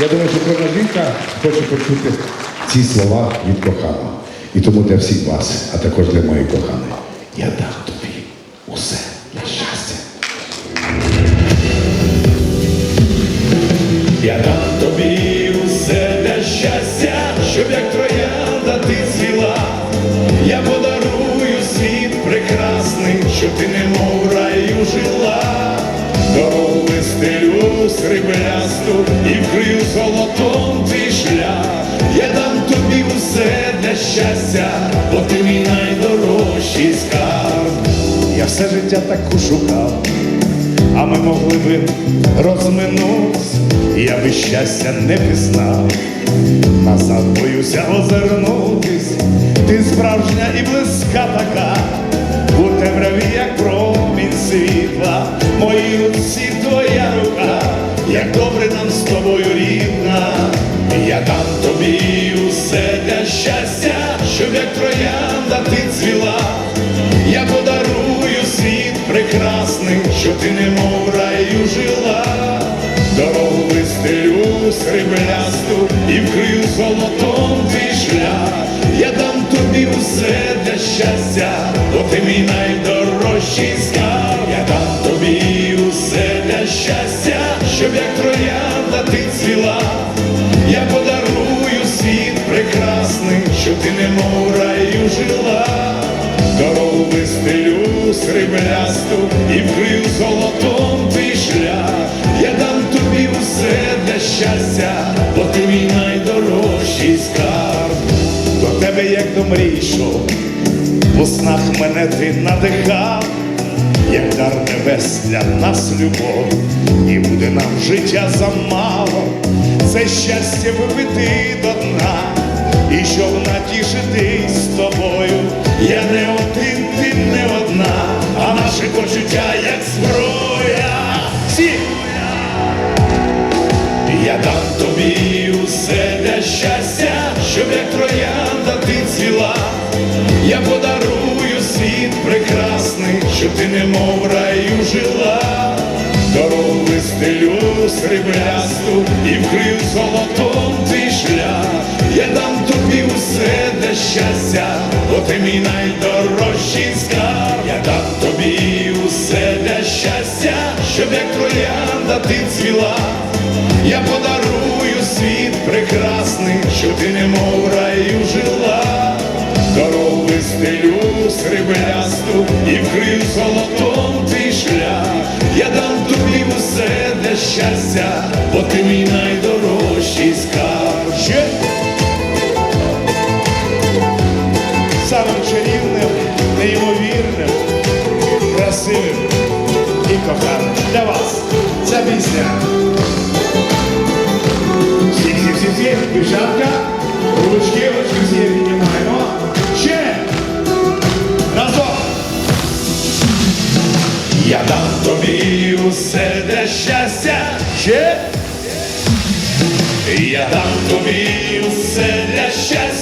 Я думаю, що кожна жінка хоче почути ці слова від коханого. І тому для всіх вас, а також для моєї коханої, я дам тобі усе для щастя. Я дам тобі усе для щастя, щоб як троянда ти цвіла. Я подарую світ прекрасний, щоб ти немов раю жила. Дорогу вистелю сріблясту і вкрию золотом твій шлях. Я дам тобі усе для щастя, бо ти мій найдорожчий скарб. Я все життя таку шукав а ми могли би розминуть, я би щастя не пізнав, назад боюся озирнутись, ти справжня і близька така, у темряві, як промінь світла, мої руці твоя рука, як добре нам з тобою рідна, я дам тобі усе для щастя, щоб як троянда ти цвіла. Я подарую світ прекрасний, щоб ти немов в раю жила, дорогу вистелю сріблясту і вкрию золотом твій шлях. Я дам тобі усе для щастя, бо ти мій найдорожчий скарб. Раю жила. Дорогу вистелю сріблясту і вкрию золотом твій шлях. Я дам тобі усе для щастя, бо ти мій найдорожчий скарб. До тебе, як до мрій йшов, снах мене ти надихав, як дар небес для нас любов, і буде нам життя замало, це щастя випити до дна. І щоб натішитись з тобою, я не один, ти не одна, а наше почуття як зброя. Всі! Я дам тобі усе для щастя, щоб як троянда ти цвіла. Я подарую світ прекрасний, щоб ти немов в раю жила. Дорогу вистелю сріблясту і вкрию золотом ти мій найдорожчий скарб. Я дам тобі усе для щастя, щоб як троянда ти цвіла. Я подарую світ прекрасний, щоб ти немов в раю жила. Дорогу вистелю сріблясту і вкрию золотом твій шлях. Я дам тобі усе для щастя, і для вас ця пісня. Всі, всі, всі, всі, дівчатка, ручки, ручки всі піднімаємо. Ще! Разом! Я дам тобі усе для щастя. Ще! Я дам тобі усе для щастя,